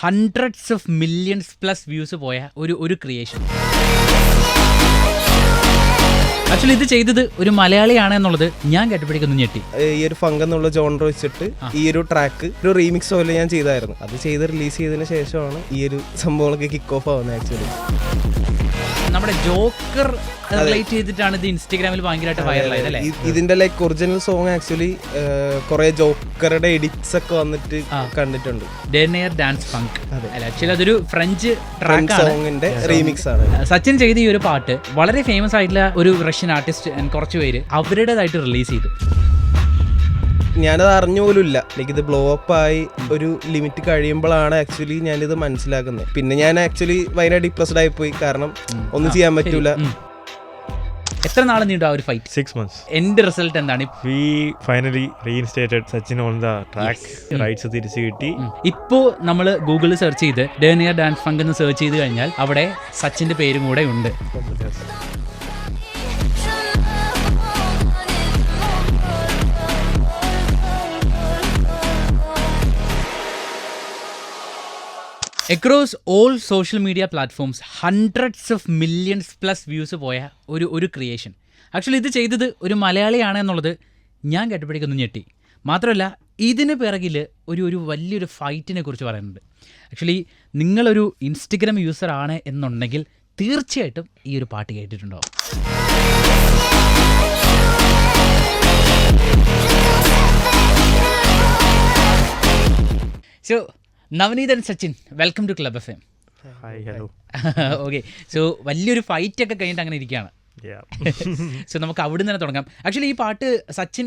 Hundreds of millions plus views പോയ ഒരു ഒരു ക്രിയേഷൻ ആക്ച്വലി ഇത് ചെയ്തത് ഒരു മലയാളിയാണ് എന്നുള്ളത് ഞാൻ കേട്ടപ്പോഴേക്കൊന്നും ഞെട്ടി. ഈ ഒരു ഫംഗ് എന്നുള്ള ജോണർ വെച്ചിട്ട് ഈ ഒരു ട്രാക്ക് ഒരു റീമിക്സ് പോലെ ഞാൻ ചെയ്തായിരുന്നു. അത് ചെയ്ത് റിലീസ് ചെയ്തതിന് ശേഷമാണ് ഈ ഒരു സംഭവങ്ങളൊക്കെ കിക്ക് ഓഫ് ആവുന്നത് ആക്ച്വലി നമ്മുടെ ജോക്കർ റിലേറ്റ് ചെയ്തിട്ടാണ് ഇത് ഇൻസ്റ്റാഗ്രാമിൽ ഭയങ്കരമായിട്ട് വൈറലായത് അല്ലേ? ഇതിന്റെ ലൈക്ക് ഒറിജിനൽ സോങ് ആക്ച്വലി കുറെ ജോക്കറുടെ എഡിറ്റ്സ് ഒക്കെ വന്നിട്ട് കണ്ടിട്ടുണ്ട്. ഡെനയർ ഡാൻസ് ഫങ്ക് അല്ല ആക്ച്വലി അതൊരു ഫ്രഞ്ച് ട്രാക്ക് സോങ്ങിന്റെ റീമിക്സ് ആണ്. സച്ചിൻ ചെയ്ത ഈ ഒരു പാട്ട് വളരെ ഫേമസ് ആയിട്ടുള്ള ഒരു റഷ്യൻ ആർട്ടിസ്റ്റ് കുറച്ച് പേര് അവരുടേതായിട്ട് റിലീസ് ചെയ്തു. ഞാനത് അറിഞ്ഞു പോലും ഇല്ല ലൈക്ക് ഇത് ബ്ലോ അപ്പ് ആയി ഒരു ലിമിറ്റ് കഴിയുമ്പോഴാണ് ആക്ച്വലി ഞാനിത് മനസ്സിലാക്കുന്നത്. പിന്നെ ഞാൻ ആക്ച്വലി ഭയങ്കര ഡിപ്രസ്ഡ് ആയി പോയി. കാരണം ഒന്നും ചെയ്യാൻ പറ്റൂല. എത്ര നാൾ നീണ്ടു ആ ഒരു ഫൈറ്റ് സിക്സ് മന്ത്സ് എന്റെ റിസൾട്ട് എന്താണ്? We finally reinstated Sachin on the track rights തിരിച്ചു കിട്ടി. ഇപ്പോ നമ്മൾ ഗൂഗിളിൽ സെർച്ച് ചെയ്ത് ഡേനിയർ ഡാൻസ് ഫങ്ക് എന്ന് സെർച്ച് ചെയ്ത് കഴിഞ്ഞാൽ അവിടെ സച്ചിന്റെ പേരും കൂടെ ഉണ്ട്. Across all social media platforms hundreds of millions plus views പോയ ഒരു ഒരു ക്രിയേഷൻ ആക്ച്വലി ഇത് ചെയ്തത് ഒരു മലയാളിയാണ് എന്നുള്ളത് ഞാൻ കേട്ടപ്പോഴേക്കൊന്നും ഞെട്ടി. മാത്രമല്ല ഇതിന് പിറകിൽ ഒരു ഒരു വലിയൊരു ഫൈറ്റിനെ കുറിച്ച് പറയുന്നുണ്ട്. ആക്ച്വലി നിങ്ങളൊരു ഇൻസ്റ്റഗ്രാം യൂസർ ആണ് എന്നുണ്ടെങ്കിൽ തീർച്ചയായിട്ടും ഈ ഒരു പാട്ട് കേട്ടിട്ടുണ്ടാവും so Navaneethan Sachin welcome to club F M hello. Okay so വലിയൊരു ഫൈറ്റ് ഒക്കെ കഴിഞ്ഞിട്ട് അങ്ങനെ ഇരിക്കുകയാണ്. സോ നമുക്ക് അവിടെ നിന്ന് തന്നെ തുടങ്ങാം. ആക്ച്വലി ഈ പാട്ട് സച്ചിൻ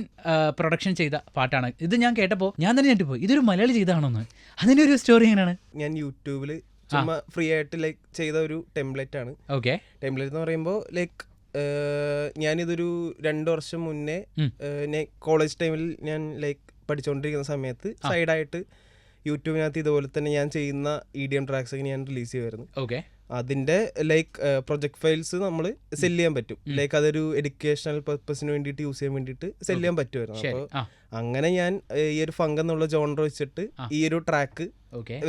പ്രൊഡക്ഷൻ ചെയ്ത പാട്ടാണ്. ഇത് ഞാൻ കേട്ടപ്പോൾ ഞാൻ തന്നെ ഞെട്ടിപ്പോയി. ഇതൊരു മലയാളി ചെയ്താണോന്ന്. അതിന്റെ ഒരു സ്റ്റോറി എങ്ങനെയാണ്? ഞാൻ യൂട്യൂബിൽ ചുമ്മാ ഫ്രീ ആയിട്ട് ലൈക്ക് ചെയ്ത ഒരു ടെംപ്ലേറ്റ് ആണ്. ഓക്കെ ടെംപ്ലേറ്റ് എന്ന് പറയുമ്പോൾ ലൈക്ക് ഞാനിതൊരു രണ്ട് വർഷം മുന്നേ കോളേജ് ടൈമിൽ ഞാൻ ലൈക്ക് പഠിച്ചുകൊണ്ടിരിക്കുന്ന സമയത്ത് സൈഡായിട്ട് യൂട്യൂബിനകത്ത് ഇതുപോലെ തന്നെ ഞാൻ ചെയ്യുന്ന ഇ ഡി എം ട്രാക്സ് ഒക്കെ ഞാൻ റിലീസ് ചെയ്യുമായിരുന്നു ഓക്കെ അതിന്റെ ലൈക്ക് പ്രൊജക്ട് ഫയൽസ് നമ്മൾ സെൽ ചെയ്യാൻ പറ്റും. ലൈക്ക് അതൊരു എഡ്യൂക്കേഷണൽ പർപ്പസിന് വേണ്ടിയിട്ട് യൂസ് ചെയ്യാൻ വേണ്ടിയിട്ട് സെൽ ചെയ്യാൻ പറ്റുമായിരുന്നു അപ്പോൾ അങ്ങനെ ഞാൻ ഈ ഒരു ഫങ്ക് എന്നുള്ള ജോണർ വെച്ചിട്ട് ഈ ഒരു ട്രാക്ക്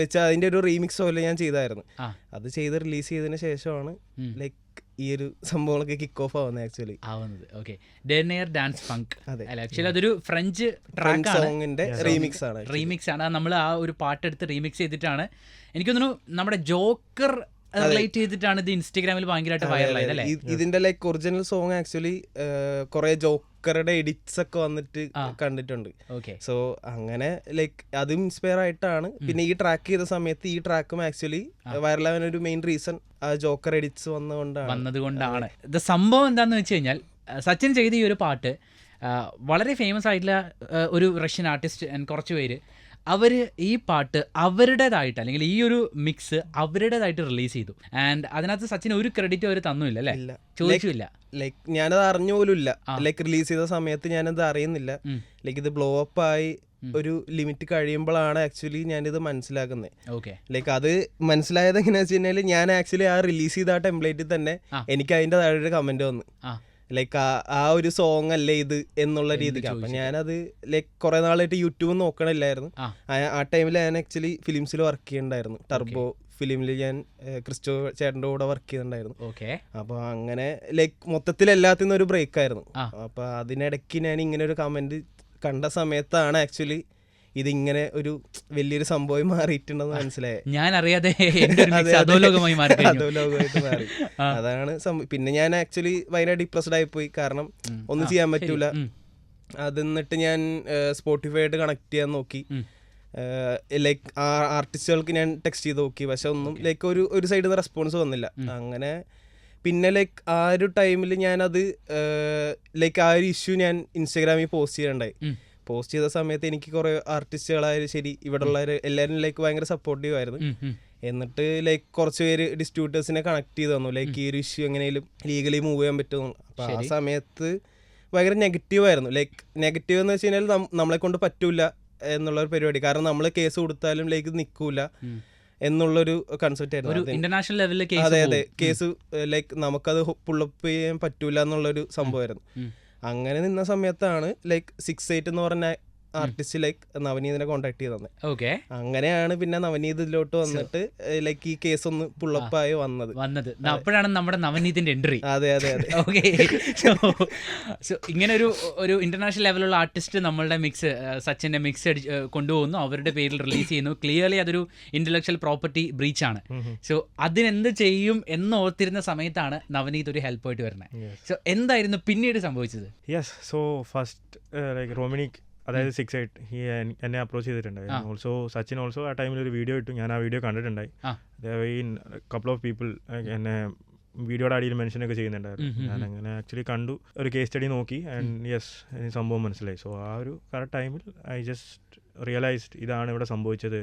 വെച്ച് അതിന്റെ ഒരു റീമിക്സ് പോലെ ഞാൻ ചെയ്തായിരുന്നു. അത് ചെയ്ത് റിലീസ് ചെയ്തതിന് ശേഷമാണ് ലൈക്ക് ഈ ഒരു സംഭവങ്ങളൊക്കെ കിക്ക് ഓഫ് ആവുന്നത് ആക്ച്വലി ആവുന്നത്. ഓക്കെ ഡെനയർ ഡാൻസ് ഫങ്ക് അതെ. അല്ല? ആക്ച്വലി അതൊരു ഫ്രഞ്ച് ട്രാക്ക് സോങ്ങിന്റെ റീമിക്സ് ആണ് റീമിക്സ് ആണ്. നമ്മൾ ആ ഒരു പാട്ട് എടുത്ത് റീമിക്സ് ചെയ്തിട്ടാണ്. എനിക്ക് തോന്നുന്നു നമ്മുടെ ജോക്കർ റിലേറ്റ് ചെയ്തിട്ടാണ് ഇത് ഇൻസ്റ്റാഗ്രാമിൽ ഭയങ്കരമായിട്ട് വൈറലായത് അല്ലേ? ഇതിന്റെ ലൈക്ക് ഒറിജിനൽ സോങ് ആക്ച്വലി കുറെ ജോക്കറുടെ എഡിറ്റ്സ് ഒക്കെ വന്നിട്ട് കണ്ടിട്ടുണ്ട്. ഓക്കെ. സോ അങ്ങനെ ലൈക്ക് അത് ഇൻസ്പയർ ആയിട്ടാണ്. പിന്നെ ഈ ട്രാക്ക് ചെയ്ത സമയത്ത് ഈ ട്രാക്കും ആക്ച്വലി വൈറലാവാൻ ഒരു മെയിൻ റീസൺ ആ ജോക്കർ എഡിറ്റ്സ് വന്നുകൊണ്ടാണ് വന്നതുകൊണ്ടാണ്. ഇത് സംഭവം എന്താണെന്ന് വെച്ച് കഴിഞ്ഞാൽ സച്ചിൻ ചെയ്ത ഈ ഒരു പാട്ട് വളരെ ഫേമസ് ആയിട്ടുള്ള ഒരു റഷ്യൻ ആർട്ടിസ്റ്റ് കുറച്ച് പേര് അവർ ഈ പാട്ട് അവരുടേതായിട്ട് അല്ലെങ്കിൽ ഈ ഒരു മിക്സ് അവരുടേതായിട്ട് റിലീസ് ചെയ്തു. ആൻഡ് അതിനകത്ത് സച്ചിന് ഒരു ക്രെഡിറ്റ് അവർ തന്നുമില്ല അല്ലേ? ചോദിച്ചില്ല ലൈക്ക് ഞാനത് അറിഞ്ഞു പോലും ഇല്ല. ലൈക്ക് റിലീസ് ചെയ്ത സമയത്ത് ഞാനത് അറിയുന്നില്ല. ലൈക്ക് ഇത് ബ്ലോ അപ്പ് ആയി ഒരു ലിമിറ്റ് കഴിയുമ്പോഴാണ് ആക്ച്വലി ഞാനിത് മനസ്സിലാക്കുന്നത്. ഓക്കെ ലൈക്ക് അത് മനസ്സിലായത് എങ്ങനെയാ വെച്ച് കഴിഞ്ഞാൽ ഞാൻ ആക്ച്വലി ആ റിലീസ് ചെയ്ത ആ ടെംപ്ലേറ്റിൽ തന്നെ എനിക്ക് അതിന്റെ താഴെ ഒരു കമന്റ് വന്നു ലൈക്ക് ആ ആ ഒരു സോങ് അല്ലേ ഇത് എന്നുള്ള രീതിക്ക്. അപ്പൊ ഞാനത് ലൈക്ക് കുറെ നാളായിട്ട് യൂട്യൂബ് നോക്കണില്ലായിരുന്നു. ആ. ടൈമിൽ ഞാൻ ആക്ച്വലി ഫിലിംസിൽ വർക്ക് ചെയ്യുന്നുണ്ടായിരുന്നു ടർബോ ഫിലിമിൽ ഞാൻ ക്രിസ്റ്റോ ചേട്ടന്റെ കൂടെ വർക്ക് ചെയ്യുന്നുണ്ടായിരുന്നു ഓക്കെ അപ്പോൾ അങ്ങനെ ലൈക്ക് മൊത്തത്തിൽ എല്ലാത്തിൽ ഒരു ബ്രേക്ക് ആയിരുന്നു. അപ്പോൾ അതിനിടയ്ക്ക് ഞാൻ ഇങ്ങനെ ഒരു കമന്റ് കണ്ട സമയത്താണ് ആക്ച്വലി ഇതിങ്ങനെ ഒരു വലിയൊരു സംഭവം മാറിയിട്ടുണ്ടെന്ന് മനസ്സിലായി. ഞാൻ അറിയാതെ അധോലോകമായി മാറി അതാണ് പിന്നെ ഞാൻ ആക്ച്വലി ഭയങ്കര ഡിപ്രസ്ഡ് ആയി പോയി. കാരണം ഒന്നും ചെയ്യാൻ പറ്റൂല. അത് എന്നിട്ട് ഞാൻ സ്പോട്ടിഫൈ ആയിട്ട് കണക്ട് ചെയ്യാൻ നോക്കി. ലൈക്ക് ആ ആർട്ടിസ്റ്റുകൾക്ക് ഞാൻ ടെക്സ്റ്റ് ചെയ്ത് നോക്കി. പക്ഷെ ഒന്നും ലൈക്ക് ഒരു ഒരു സൈഡിൽ നിന്ന് റെസ്പോൺസ് വന്നില്ല. അങ്ങനെ പിന്നെ ലൈക്ക് ആ ഒരു ടൈമിൽ ഞാനത് ലൈക്ക് ആ ഒരു ഇഷ്യൂ ഞാൻ ഇൻസ്റ്റാഗ്രാമിൽ പോസ്റ്റ് ചെയ്യണ്ടായി. പോസ്റ്റ് ചെയ്ത സമയത്ത് എനിക്ക് കുറേ ആർട്ടിസ്റ്റുകളായാലും ശരി ഇവിടെ ഉള്ളവർ എല്ലാവരും ലൈക്ക് ഭയങ്കര സപ്പോർട്ടീവ് ആയിരുന്നു. എന്നിട്ട് ലൈക്ക് കുറച്ച് പേര് ഡിസ്ട്രിബ്യൂട്ടേഴ്സിനെ കണക്ട് ചെയ്ത് തന്നു. ലൈക്ക് ഈ ഒരു ഇഷ്യൂ എങ്ങനെയും ലീഗലി മൂവ് ചെയ്യാൻ പറ്റുമെന്ന് അപ്പോൾ ആ സമയത്ത് ഭയങ്കര നെഗറ്റീവ് ആയിരുന്നു. ലൈക്ക് നെഗറ്റീവ് എന്ന് വെച്ച് കഴിഞ്ഞാൽ നമ്മളെ കൊണ്ട് പറ്റൂല എന്നുള്ള ഒരു പരിപാടി. കാരണം നമ്മൾ കേസ് കൊടുത്താലും ലൈക്ക് നിൽക്കൂല. എന്നുള്ളൊരു കൺസെപ്റ്റ് ആയിരുന്നു. അത് ഇന്റർനാഷണൽ ലെവലിൽ അതെ കേസ് അതെ കേസ് ലൈക്ക് നമുക്കത് പുള്ളപ്പ് ചെയ്യാൻ പറ്റൂല എന്നുള്ളൊരു സംഭവമായിരുന്നു. അങ്ങനെ നിന്ന സമയത്താണ് ലൈക്ക് സിക്സ് എയ്റ്റ് എന്ന് പറഞ്ഞ ആർട്ടിസ്റ്റ് ലൈക്ക് നവനീതിനെ കോൺടാക്ട് ചെയ്ത് തന്നെ ഓക്കെ അങ്ങനെയാണ് പിന്നെ നവനീത് ഇതിലോട്ട് വന്നിട്ട് ലൈക്ക് ഈ കേസ് ഒന്ന് പുള്ളപ്പായി വന്നത്. വന്നത്. അപ്പോഴാണ് നമ്മുടെ നവനീതിന്റെ എൻട്രി അതെ അതെ അതെ. ഓക്കെ സോ ഇങ്ങനെ ഒരു ഒരു ഇന്റർനാഷണൽ ലെവലുള്ള ആർട്ടിസ്റ്റ് നമ്മളുടെ മിക്സ് സച്ചിന്റെ മിക്സ് അടിച്ച് കൊണ്ടുപോകുന്നു. അവരുടെ പേരിൽ റിലീസ് ചെയ്യുന്നു. ക്ലിയർലി അതൊരു ഇന്റലക്ച്വൽ പ്രോപ്പർട്ടി ബ്രീച്ച് ആണ്. സോ അതിനെന്ത് ചെയ്യും എന്ന് ഓർത്തിരുന്ന സമയത്താണ് നവനീത് ഒരു ഹെൽപ്പായിട്ട് വരുന്നത്. സോ എന്തായിരുന്നു പിന്നീട് സംഭവിച്ചത്? യെസ് സോ ഫസ്റ്റ് ലൈക്ക് റോമിനിക് അതായത് സിക്സ് എയ്റ്റ് ഈ എന്നെ അപ്രോച്ച് ചെയ്തിട്ടുണ്ടായി. ഓൾസോ സച്ചിൻ ഓൾസോ ആ ടൈമിൽ ഒരു വീഡിയോ ഇട്ടു. ഞാൻ ആ വീഡിയോ കണ്ടിട്ടുണ്ടായി. ഈ കപ്പിൾ ഓഫ് പീപ്പിൾ എന്നെ വീഡിയോയുടെ അടിയിൽ മെൻഷൻ ഒക്കെ ചെയ്യുന്നുണ്ടായിരുന്നു. ഞാൻ അങ്ങനെ ആക്ച്വലി കണ്ടു. ഒരു കേസ് സ്റ്റഡി നോക്കി. ആൻഡ് യെസ് സംഭവം മനസ്സിലായി. സോ ആ ഒരു കറക്റ്റ് ടൈമിൽ ഐ ജസ്റ്റ് റിയലൈസ്ഡ് ഇതാണ് ഇവിടെ സംഭവിച്ചത്.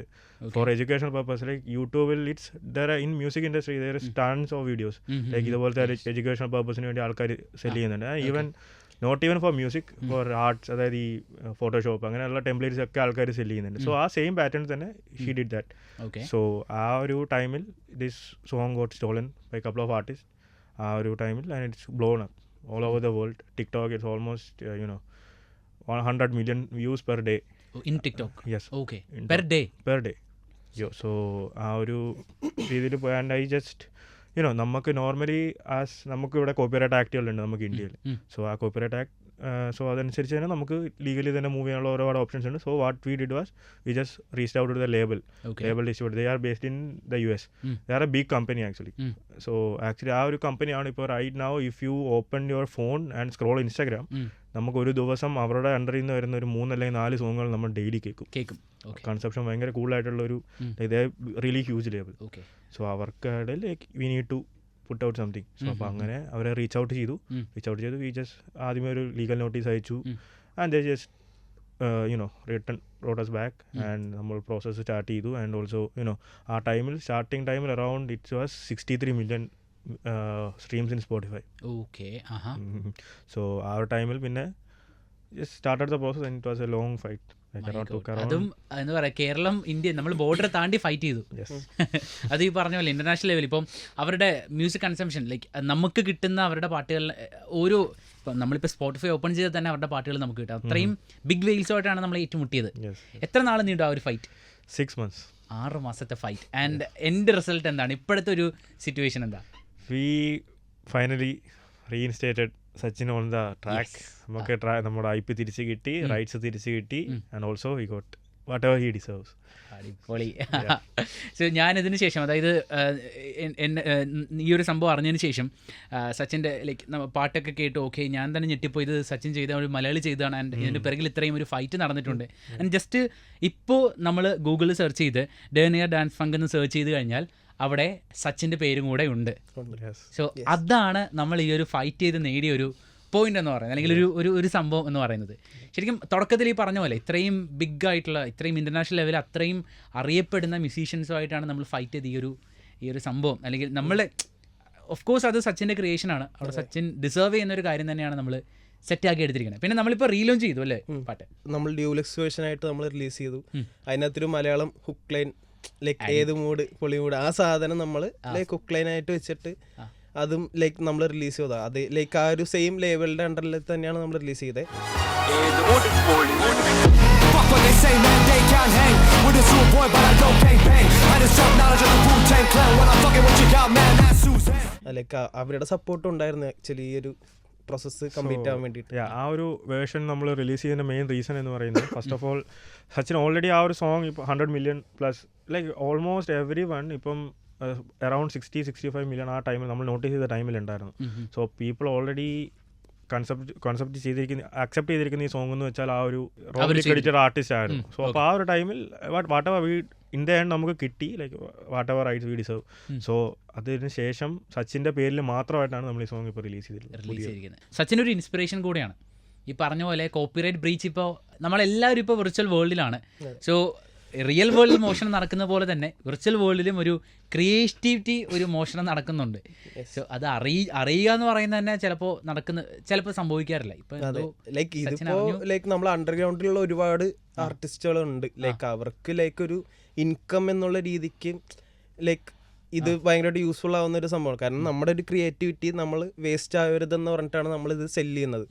ഫോർ എഡ്യൂക്കേഷൻ പർപ്പസ് ലൈക്ക് യൂട്യൂബിൽ it's there in music industry there tons of videos like ഇതുപോലത്തെ എഡ്യൂക്കേഷൻ പർപ്പസിന് വേണ്ടി ആൾക്കാർ സെൽ ചെയ്യുന്നുണ്ട്. Even not even for music for arts അതായത് ഈ ഫോട്ടോഷോപ്പ് അങ്ങനെയുള്ള ടെംപ്ലേറ്റ്സ് ഒക്കെ ആൾക്കാർ സെൽ ചെയ്യുന്നുണ്ട്. സോ ആ സെയിം പാറ്റേൺ തന്നെ she did that okay so ആ ഒരു ടൈമിൽ this song got stolen by couple of artist ആ ഒരു ടൈമിൽ and it's blown up all over the world TikTok it's almost you know one hundred million views per day in TikTok yes okay per day per day yo so ആ ഒരു രീതിയിൽ പോയാണ്ട് I just you know നമുക്ക് normally as നമുക്ക് ഇവിടെ copyright ആക്ടുകളുണ്ട് നമുക്ക് ഇന്ത്യയിൽ. So ആ കോപ്പിറൈറ്റ് ആക്ട് സോ അതനുസരിച്ച് തന്നെ നമുക്ക് ലീഗലി തന്നെ മൂവ് ചെയ്യാനുള്ള ഒരുപാട് ഓപ്ഷൻസ് ഉണ്ട്. So what we did was we just reach out to the label label distribute they are based in the U S. They are a big company actually. So actually ആ ഒരു കമ്പനിയാണ് ഇപ്പോൾ right now if you open your phone and scroll Instagram. നമുക്ക് ഒരു ദിവസം അവരുടെ അണ്ടറിൽ നിന്ന് വരുന്ന ഒരു മൂന്ന് അല്ലെങ്കിൽ നാല് സോങ്ങുകൾ നമ്മൾ ഡെയിലി കേൾക്കും. കേൾക്കും. കൺസെപ്ഷൻ ഭയങ്കര കൂളായിട്ടുള്ള ഒരു. ഇതേ really huge label okay so അവർക്ക് like we need to put out something so അപ്പോൾ അങ്ങനെ അവരെ റീച്ച് ഔട്ട് ചെയ്തു. റീച്ച് ഔട്ട് ചെയ്തു. വി ജസ്റ്റ് ആദ്യമേ ഒരു ലീഗൽ നോട്ടീസ് അയച്ചു. And they just you know return wrote us back and നമ്മൾ പ്രോസസ്സ് സ്റ്റാർട്ട് ചെയ്തു. ആൻഡ് ഓൾസോ യുനോ ആ ടൈമിൽ സ്റ്റാർട്ടിങ് ടൈമിൽ around it's was sixty three million streams in Spotify okay so ആ ഒരു ടൈമിൽ പിന്നെ just started the process and it was a long fight അതും പറയാ കേരളം ഇന്ത്യ നമ്മൾ ബോർഡർ താണ്ടി ഫൈറ്റ് ചെയ്തു. അത് ഈ പറഞ്ഞ പോലെ ഇന്റർനാഷണൽ ലെവലിൽ ഇപ്പം അവരുടെ മ്യൂസിക് കൺസംഷൻ ലൈക്ക് നമുക്ക് കിട്ടുന്ന അവരുടെ പാട്ടുകൾ ഓരോ ഇപ്പം നമ്മളിപ്പോൾ സ്പോട്ടിഫൈ ഓപ്പൺ ചെയ്താൽ തന്നെ അവരുടെ പാട്ടുകൾ നമുക്ക് കിട്ടും. അത്രയും ബിഗ് വെയിൽസുമായിട്ടാണ് നമ്മൾ ഏറ്റുമുട്ടിയത്. എത്ര നാൾ നീണ്ടു ആ ഒരു ഫൈറ്റ് സിക്സ് മന്ത്സ് ആറ് മാസത്തെ ഫൈറ്റ് ആൻഡ് എന്റെ റിസൾട്ട് എന്താണ്? ഇപ്പോഴത്തെ ഒരു സിറ്റുവേഷൻ എന്താ? We finally reinstated Sachin on the track നമുക്ക് നമ്മുടെ ഐ പി തിരിച്ച് കിട്ടി റൈറ്റ്സ് തിരിച്ച് കിട്ടി and also we got whatever he deserves അടിപൊളി. സോ ഞാനിതിന് ശേഷം അതായത് എന്നെ ഈ ഒരു സംഭവം അറിഞ്ഞതിന് ശേഷം സച്ചിന്റെ ലൈക്ക് പാട്ടൊക്കെ കേട്ട് ഓക്കെ ഞാൻ തന്നെ ഞെട്ടിപ്പോയി ഇത് സച്ചിൻ ചെയ്ത ഒരു മലയാളി ചെയ്തതാണ് ആൻഡ് ഇതിന്റെ പിറകിൽ ഇത്രയും ഒരു ഫൈറ്റ് നടന്നിട്ടുണ്ട്. ആൻഡ് ജസ്റ്റ് ഇപ്പോൾ നമ്മൾ ഗൂഗിളിൽ സെർച്ച് ചെയ്ത് ഡേനിയർ ഡാൻസ് ഫങ്ക് എന്ന് സെർച്ച് ചെയ്ത് കഴിഞ്ഞാൽ അവിടെ സച്ചിന്റെ പേരും കൂടെ ഉണ്ട്. സോ അതാണ് നമ്മൾ ഈ ഒരു ഫൈറ്റ് ചെയ്ത് നേടിയ ഒരു പോയിന്റ് എന്ന് പറയുന്നത്. അല്ലെങ്കിൽ ഒരു ഒരു ഒരു സംഭവം എന്ന് പറയുന്നത്. ശരിക്കും തുടക്കത്തിൽ ഈ പറഞ്ഞ പോലെ ഇത്രയും ബിഗ് ആയിട്ടുള്ള ഇത്രയും ഇന്റർനാഷണൽ ലെവലിൽ അത്രയും അറിയപ്പെടുന്ന മ്യൂസീഷ്യൻസുമായിട്ടാണ് നമ്മൾ ഫൈറ്റ് ചെയ്ത് ഈ ഒരു ഈ ഒരു സംഭവം. അല്ലെങ്കിൽ നമ്മൾ ഓഫ് കോഴ്സ് അത് സച്ചിന്റെ ക്രിയേഷനാണ് അവിടെ സച്ചിൻ ഡിസേർവ് ചെയ്യുന്ന ഒരു കാര്യം തന്നെയാണ് നമ്മൾ സെറ്റ് ആക്കി എടുത്തിരിക്കുന്നത്. പിന്നെ നമ്മളിപ്പോൾ റീലോഞ്ച് ചെയ്തു അല്ലേ പാട്ട്? നമ്മൾ ഡ്യൂലക്സ് വേർഷൻ ആയിട്ട് നമ്മൾ റിലീസ് ചെയ്തു. അതിനകത്തൊരു മലയാളം ഹുക്ക് ലൈൻ ലൈക്ക് ഏത് മൂഡ് പൊളി മൂഡ് ആ സാധനം നമ്മൾ ലൈക്ക് കുക്ക് ലൈൻ ആയിട്ട് വെച്ചിട്ട് അതും ലൈക്ക് നമ്മൾ റിലീസ് ചെയ്തത്. അത് ലൈക്ക് ആ ഒരു സെയിം ലേബലിന്റെ അണ്ടറിൽ തന്നെയാണ് നമ്മൾ റിലീസ് ചെയ്തത്. ലൈക്ക് അവരുടെ സപ്പോർട്ട് ഉണ്ടായിരുന്നു ആക്ച്വലി ഈ ഒരു പ്രോസസ്സ് കംപ്ലീറ്റ് ആവാൻ വേണ്ടിയിട്ട്. ആ ഒരു വേർഷൻ നമ്മൾ റിലീസ് ചെയ്യുന്ന മെയിൻ റീസൺ എന്ന് പറയുന്നത് first of all Sachin already ആ ഒരു സോങ് ഇപ്പോൾ hundred million plus like almost everyone ഇപ്പം around sixty sixty five million ആ ടൈമിൽ നമ്മൾ നോട്ടീസ് ചെയ്ത ടൈമിലുണ്ടായിരുന്നു so people already concept concept ചെയ്തിരിക്കുന്ന അക്സെപ്റ്റ് ചെയ്തിരിക്കുന്ന ഈ സോങ് എന്ന് വെച്ചാൽ ആ ഒരു ക്രെഡിറ്റഡ് ആർട്ടിസ്റ്റ് ആയിരുന്നു. സോ അപ്പോൾ ആ ഒരു ടൈമിൽ whatever we in the end നമുക്ക് കിട്ടി like whatever rights we deserve so അതിന് ശേഷം സച്ചിന്റെ പേരിൽ മാത്രമായിട്ടാണ് നമ്മൾ ഈ സോങ് ഇപ്പോൾ റിലീസ് ചെയ്തിട്ടുള്ളത് റിലീസ് ചെയ്തിരിക്കുന്നത്. സച്ചിൻ ഒരു ഇൻസ്പിറേഷൻ കൂടെയാണ്. ഈ പറഞ്ഞ പോലെ കോപ്പിറൈറ്റ് ബ്രീച്ച് ഇപ്പോൾ നമ്മളെല്ലാവരും ഇപ്പോൾ വിർച്വൽ വേൾഡിലാണ് സോ റിയൽ വേൾഡിൽ മോഷണം നടക്കുന്ന പോലെ തന്നെ വിർച്വൽ വേൾഡിലും ഒരു ക്രിയേറ്റിവിറ്റി ഒരു മോഷണം നടക്കുന്നുണ്ട്. സോ അത് അറിയ അറിയുക എന്ന് പറയുന്നത് തന്നെ ചിലപ്പോൾ നടക്കുന്ന ചിലപ്പോൾ സംഭവിക്കാറില്ല. ഇപ്പൊ ലൈക്ക് ഇതിപ്പോ ലൈക്ക് നമ്മൾ അണ്ടർഗ്രൗണ്ടിലുള്ള ഒരുപാട് ആർട്ടിസ്റ്റുകളുണ്ട് ലൈക്ക് അവർക്ക് ലൈക്ക് ഒരു ഇൻകം എന്നുള്ള രീതിക്ക് ലൈക്ക് ഇത് ഭയങ്കരമായിട്ട് യൂസ്ഫുൾ ആവുന്ന ഒരു സംഭവമാണ്. കാരണം നമ്മുടെ ഒരു ക്രിയേറ്റിവിറ്റി നമ്മൾ വേസ്റ്റ് ആവരുതെന്ന് പറഞ്ഞിട്ടാണ് നമ്മൾ ഇത് സെല്ല് ചെയ്യുന്നത്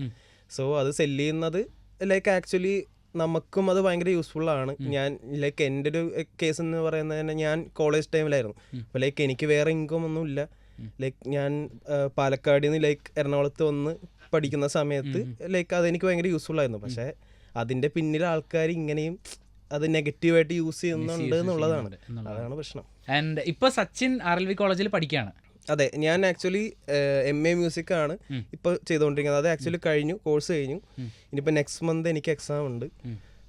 സോ അത് സെല്ല് ചെയ്യുന്നത് ലൈക്ക് ആക്ച്വലി നമുക്കും അത് ഭയങ്കര യൂസ്ഫുൾ ആണ്. ഞാൻ ലൈക്ക് എന്റെ ഒരു കേസ് എന്ന് പറയുന്നത് തന്നെ ഞാൻ കോളേജ് ടൈമിലായിരുന്നു അപ്പോൾ ലൈക്ക് എനിക്ക് വേറെ ഇൻകം ഒന്നും ഇല്ല. ലൈക്ക് ഞാൻ പാലക്കാടിൽ പാലക്കാട് നിന്ന് ലൈക്ക് എറണാകുളത്ത് വന്ന് പഠിക്കുന്ന സമയത്ത് ലൈക്ക് അതെനിക്ക് ഭയങ്കര യൂസ്ഫുൾ ആയിരുന്നു. പക്ഷേ അതിന്റെ പിന്നിൽ ആൾക്കാർ ഇങ്ങനെയും അത് നെഗറ്റീവായിട്ട് യൂസ് ചെയ്യുന്നുണ്ട് എന്നുള്ളതാണ്. അതാണ് പ്രശ്നം. ആൻഡ് ഇപ്പൊ സച്ചിൻ ആർ എൽ വി കോളേജിൽ പഠിക്കുകയാണ്. അതെ ഞാൻ ആക്ച്വലി എം എ മ്യൂസിക് ആണ് ഇപ്പോൾ ചെയ്തുകൊണ്ടിരിക്കുന്നത് അത് ആക്ച്വലി കഴിഞ്ഞു കോഴ്സ് കഴിഞ്ഞു. ഇനിയിപ്പോൾ നെക്സ്റ്റ് മന്ത് എനിക്ക് എക്സാം ഉണ്ട്.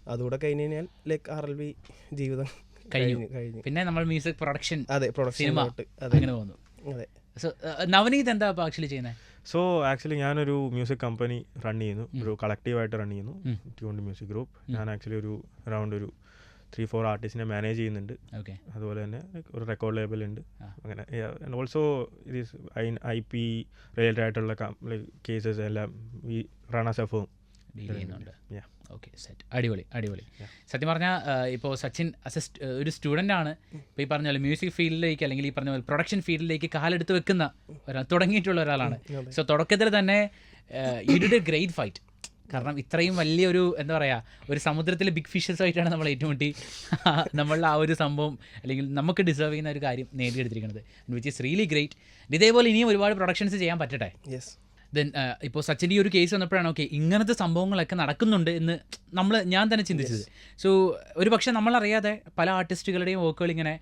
അതുകൂടെ കഴിഞ്ഞ് കഴിഞ്ഞാൽ ലൈക്ക് ആർ എൽ ബി ജീവിതം കഴിഞ്ഞു. കഴിഞ്ഞു പിന്നെ നമ്മൾ മ്യൂസിക് പ്രൊഡക്ഷൻ അതെ പ്രൊഡക്ഷൻ സിനിമ അതെ. അങ്ങനെ പോകുന്നു. അതെ. സോ നവനീത് എന്താ ആക്ച്വലി ചെയ്യുന്നത് സോ ആക്ച്വലി ഞാനൊരു മ്യൂസിക് കമ്പനി റൺ ചെയ്യുന്നു. ഒരു കളക്റ്റീവായിട്ട് റൺ ചെയ്യുന്നു. ട്യൂണ്ട് മ്യൂസിക് ഗ്രൂപ്പ് ഞാൻ ആക്ച്വലി ഒരു അറൗണ്ട് ഒരു ത്രീ ഫോർ ആർട്ടിസ്റ്റിനെ മാനേജ് ചെയ്യുന്നുണ്ട്. ഓക്കെ അതുപോലെ തന്നെ ഒരു റെക്കോർഡ് ലേബൽ ഉണ്ട്. അങ്ങനെ ആൻഡ് ഓൾസോ ഇത് ഐ ഐ പി റിലേറ്റഡ് ആയിട്ടുള്ള കേസസ് എല്ലാം ഈ റണ സഫും ഡീൽ ചെയ്യുന്നുണ്ട്. Yeah. ഓക്കെ സെറ്റ് അടിപൊളി അടിപൊളി. സത്യം പറഞ്ഞാൽ ഇപ്പോൾ സച്ചിൻ അസിസ്റ്റ് ഒരു സ്റ്റുഡന്റ് ആണ്. ഇപ്പോൾ ഈ പറഞ്ഞ പോലെ മ്യൂസിക് ഫീൽഡിലേക്ക് അല്ലെങ്കിൽ ഈ പറഞ്ഞ പോലെ പ്രൊഡക്ഷൻ ഫീൽഡിലേക്ക് കാലെടുത്ത് വെക്കുന്ന ഒരാൾ തുടങ്ങിയിട്ടുള്ള ഒരാളാണ്. സോ തുടക്കത്തിൽ തന്നെ you did a great fight കാരണം ഇത്രയും വലിയൊരു എന്താ പറയുക ഒരു സമുദ്രത്തിലെ ബിഗ് ഫിഷസ് ആയിട്ടാണ് നമ്മൾ ഏറ്റുമുട്ടി നമ്മളുടെ ആ ഒരു സംഭവം അല്ലെങ്കിൽ നമുക്ക് ഡിസേർവ് ചെയ്യുന്ന ഒരു കാര്യം നേടിയെടുത്തിരിക്കുന്നത് വിച്ച് ഇസ് റിയലി ഗ്രേറ്റ് ഇതേപോലെ ഇനിയും ഒരുപാട് പ്രൊഡക്ഷൻസ് ചെയ്യാൻ പറ്റട്ടെ? യെസ് ദെൻ ഇപ്പോൾ സച്ചിന്റെ ഈ ഒരു കേസ് വന്നപ്പോഴാണ് ഓക്കെ ഇങ്ങനത്തെ സംഭവങ്ങളൊക്കെ നടക്കുന്നുണ്ട് എന്ന് നമ്മൾ ഞാൻ തന്നെ ചിന്തിച്ചത്. സോ ഒരു പക്ഷേ നമ്മളറിയാതെ പല ആർട്ടിസ്റ്റുകളുടെയും വർക്കുകൾ ഇങ്ങനെ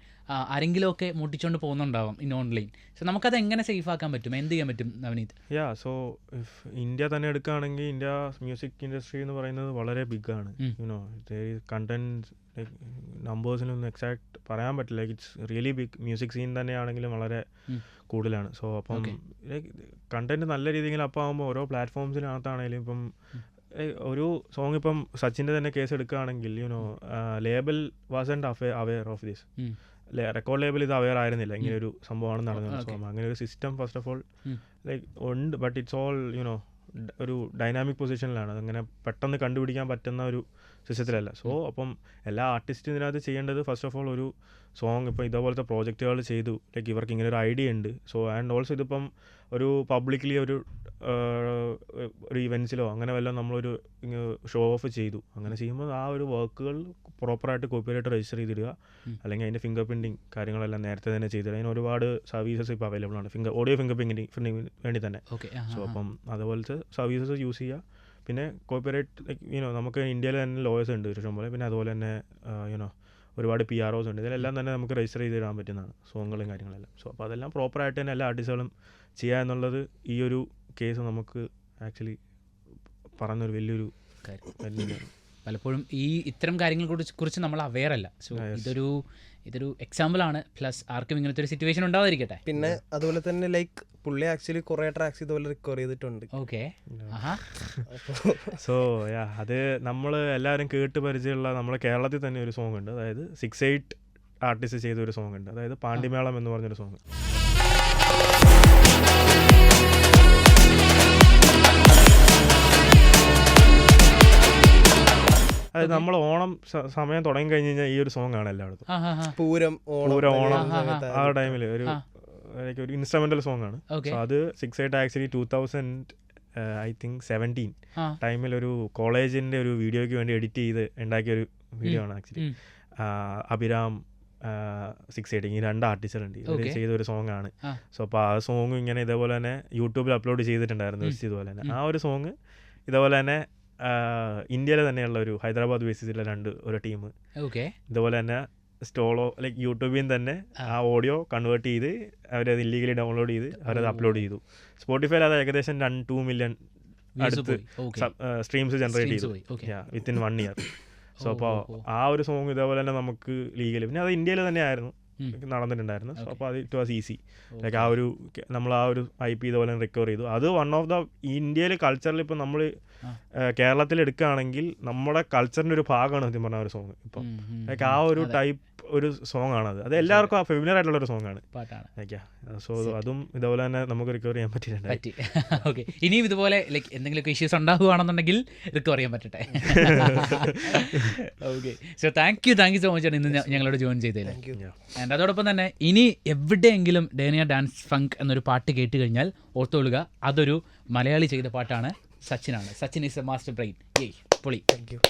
ആരെങ്കിലുമൊക്കെ മുട്ടിച്ചുകൊണ്ട് പോകുന്നുണ്ടാവും ഇൻ ഓൺലൈൻ സോ നമുക്കത് എങ്ങനെ സേഫ് ആക്കാൻ പറ്റും? എന്ത് ചെയ്യാൻ പറ്റും Navaneeth? Yeah so if India തന്നെ എടുക്കുകയാണെങ്കിൽ ഇന്ത്യ മ്യൂസിക് ഇൻഡസ്ട്രി എന്ന് പറയുന്നത് വളരെ ബിഗ് ആണ്. യുനോ കണ്ടന്റ് ലൈക്ക് നമ്പേഴ്സിനൊന്നും എക്സാക്ട് പറയാൻ പറ്റില്ല. Like it's really big music scene തന്നെയാണെങ്കിലും വളരെ കൂടുതലാണ്. സോ അപ്പം ലൈക്ക് കണ്ടന്റ് നല്ല രീതിയിൽ അപ്പം ആകുമ്പോൾ ഓരോ പ്ലാറ്റ്ഫോംസിനകത്താണെങ്കിലും ഇപ്പം ഒരു സോങ് ഇപ്പം സച്ചിന്റെ തന്നെ കേസ് എടുക്കുകയാണെങ്കിൽ you know label was and aware aware of this record label ഇത് അവെയർ ആയിരുന്നില്ല. ഇങ്ങനെ ഒരു സംഭവമാണ് നടന്നത്. സോ അങ്ങനെ ഒരു system first of all like ഉണ്ട്. But it's all you know ഒരു ഡൈനാമിക് പൊസിഷനിലാണ് അതങ്ങനെ പെട്ടെന്ന് കണ്ടുപിടിക്കാൻ പറ്റുന്ന ഒരു സിസ്റ്റത്തിലല്ല സോ അപ്പം എല്ലാ ആർട്ടിസ്റ്റും ഇതിനകത്ത് ചെയ്യേണ്ടത് ഫസ്റ്റ് ഓഫ് ഓൾ ഒരു സോങ് ഇപ്പോൾ ഇതേപോലത്തെ പ്രോജക്റ്റുകൾ ചെയ്തു. ലൈക്ക് ഇവർക്ക് ഇങ്ങനെ ഒരു ഐഡിയ ഉണ്ട്. സോ ആൻഡ് ഓൾസോ ഇതിപ്പം ഒരു പബ്ലിക്കലി ഒരു ഒരു ഇവൻസിലോ അങ്ങനെ വല്ലതും നമ്മളൊരു ഷോ ഓഫ് ചെയ്തു. അങ്ങനെ ചെയ്യുമ്പോൾ ആ ഒരു വർക്കുകൾ പ്രോപ്പറായിട്ട് കോപ്പിറൈറ്റ് രജിസ്റ്റർ ചെയ്തിടുക. അല്ലെങ്കിൽ അതിന്റെ ഫിംഗർ പ്രിന്റിങ് കാര്യങ്ങളെല്ലാം നേരത്തെ തന്നെ ചെയ്തിടുക. അതിന് ഒരുപാട് സർവീസസ് ഇപ്പോൾ അവൈലബിൾ ആണ്. ഫിംഗർ ഓഡിയോ ഫിംഗർ പ്രിന്റിങ് വേണ്ടി തന്നെ. ഓക്കെ സോ അപ്പം അതുപോലത്തെ സർവീസസ് യൂസ് ചെയ്യുക. പിന്നെ കോപ്പിറൈറ്റ് ലൈക്ക് യുനോ നമുക്ക് ഇന്ത്യയിൽ തന്നെ ലോയേഴ്സ് ഉണ്ട് ഇഷ്ടം പോലെ പിന്നെ അതുപോലെ തന്നെ യുനോ ഒരുപാട് പി ആർ ഒസ് ഉണ്ട്. ഇതിലെല്ലാം തന്നെ നമുക്ക് രജിസ്റ്റർ ചെയ്തിടാൻ പറ്റുന്നതാണ് സോങ്ങുകളും കാര്യങ്ങളെല്ലാം. സോ അപ്പോൾ അതെല്ലാം പ്രോപ്പറായിട്ട് തന്നെ എല്ലാ ആർട്ടിസ്റ്റുകളും ചെയ്യുക എന്നുള്ളത് ഈ ഒരു കേസ് നമുക്ക് ആക്ച്വലി പറഞ്ഞൊരു വലിയൊരു കാര്യം. പലപ്പോഴും ഈ ഇത്തരം കാര്യങ്ങളെ കുറിച്ച് കുറിച്ച് നമ്മൾ അവെയർ അല്ല. സോ ഇതൊരു ഇതൊരു എക്സാമ്പിൾ ആണ്. പ്ലസ് ആർക്കും ഇങ്ങനത്തെ ഒരു സിറ്റുവേഷൻ ഉണ്ടാവാതിരിക്കട്ടെ. പിന്നെ അതുപോലെ തന്നെ ലൈക്ക് പുള്ളി ആക്ച്വലി കുറെ ട്രാക്സ് ഇതുപോലെ റിക്കവർ ചെയ്തിട്ടുണ്ട്. ഓക്കെ ആഹാ. സോ യാ അത് നമ്മൾ എല്ലാവരും കേട്ട് പരിചയമുള്ള നമ്മുടെ കേരളത്തിൽ തന്നെ ഒരു സോങ് ഉണ്ട്. അതായത് സിക്സ് എയ്റ്റ് ആർട്ടിസ്റ്റ് ചെയ്ത ഒരു സോങ് ഉണ്ട്. അതായത് പാണ്ടിമേളം എന്ന് പറഞ്ഞൊരു സോങ് അതായത് നമ്മൾ ഓണം സമയം തുടങ്ങി കഴിഞ്ഞ് കഴിഞ്ഞാൽ ഈ ഒരു സോങ് ആണ് എല്ലായിടത്തും. പൂരം ഓണം പൂരം, ഓണം. ആ ടൈമിൽ ഒരു ഒരു ഇൻസ്ട്രുമെന്റൽ സോങ് ആണ്. സോ അത് six eight actually two thousand I think seventeen ടൈമിൽ ഒരു കോളേജിന്റെ ഒരു വീഡിയോയ്ക്ക് വേണ്ടി എഡിറ്റ് ചെയ്ത് ഉണ്ടാക്കിയ ഒരു വീഡിയോ ആണ് ആക്ച്വലി. അഭിരാം സിക്സ് എയ്റ്റ് ഈ രണ്ട് ആർട്ടിസ്റ്റുകളുണ്ട് ഇവർ. ചെയ്ത ഒരു സോങ് ആണ്. സോ അപ്പോൾ ആ സോങ് ഇങ്ങനെ ഇതേപോലെ തന്നെ യൂട്യൂബിൽ അപ്ലോഡ് ചെയ്തിട്ടുണ്ടായിരുന്നു. ഇതുപോലെ തന്നെ. ആ ഒരു സോങ് ഇതേപോലെ തന്നെ ഇന്ത്യയിലെ തന്നെയുള്ള ഒരു ഹൈദരാബാദ് ബേസിസിലെ രണ്ട് ഒരു ടീം. ഓക്കെ. ഇതുപോലെ തന്നെ സ്റ്റോളോ ലൈക്ക് യൂട്യൂബിൽ നിന്ന് തന്നെ ആ. ഓഡിയോ കൺവേർട്ട് ചെയ്ത് അവരത് ഇല്ലീഗലി ഡൗൺലോഡ് ചെയ്ത് അവരത് അപ്ലോഡ് ചെയ്തു. സ്പോട്ടിഫൈയിൽ അത് ഏകദേശം രണ്ട് ടു മില്യൺ അടുത്ത് സ്ട്രീംസ് ജനറേറ്റ് ചെയ്തു. വിത്തിൻ വൺ ഇയർ സോ അപ്പോൾ. ആ ഒരു സോങ് ഇതേപോലെ തന്നെ നമുക്ക് ലീഗലി പിന്നെ അത് ഇന്ത്യയിൽ തന്നെ ആയിരുന്നു. നടന്നിട്ടുണ്ടായിരുന്നു. സോ അപ്പോൾ അത് ഇറ്റ് വാസ് ഈസി ലൈക്ക് ആ ഒരു നമ്മൾ ആ ഒരു ഐ പി ഇതുപോലെ റിക്കവർ ചെയ്തു. അത് വൺ ഓഫ് ദ ഇന്ത്യയിൽ കൾച്ചറിൽ ഇപ്പം നമ്മൾ. കേരളത്തിൽ എടുക്കുകയാണെങ്കിൽ നമ്മുടെ കൾച്ചറിന്റെ ഒരു ഭാഗമാണ് സത്യം പറഞ്ഞ ഒരു സോങ് ഇപ്പം ലൈക്ക് ആ ഒരു ടൈപ്പ് ഒരു സോങ് ആണ് അത് അത് എല്ലാവർക്കും ആ ഫെമിലിയർ ആയിട്ടുള്ള ഒരു സോങ് ആണ് പാട്ടാണ് സോ അതും ഇതുപോലെ തന്നെ നമുക്ക് റിക്കവർ ചെയ്യാൻ പറ്റിയിട്ടുണ്ട്. പറ്റി. ഓക്കെ. ഇനിയും ഇതുപോലെ ലൈക്ക് എന്തെങ്കിലുമൊക്കെ ഇഷ്യൂസ് ഉണ്ടാകുകയാണെന്നുണ്ടെങ്കിൽ റിക്കവർ ചെയ്യാൻ പറ്റട്ടെ. Okay so thank you thank you so much ആണ് ഇന്ന് ഞങ്ങളോട് ജോയിൻ ചെയ്തതിൽ. താങ്ക് ആൻഡ് അതോടൊപ്പം തന്നെ ഇനി എവിടെയെങ്കിലും ഡേനിയ ഡാൻസ് ഫങ്ക് എന്നൊരു പാട്ട് കേട്ട് കഴിഞ്ഞാൽ ഓർത്തോളുക അതൊരു മലയാളി ചെയ്ത പാട്ടാണ് സച്ചിനാണ്. Sachin is a master brain ഏയ് പൊളി. Thank you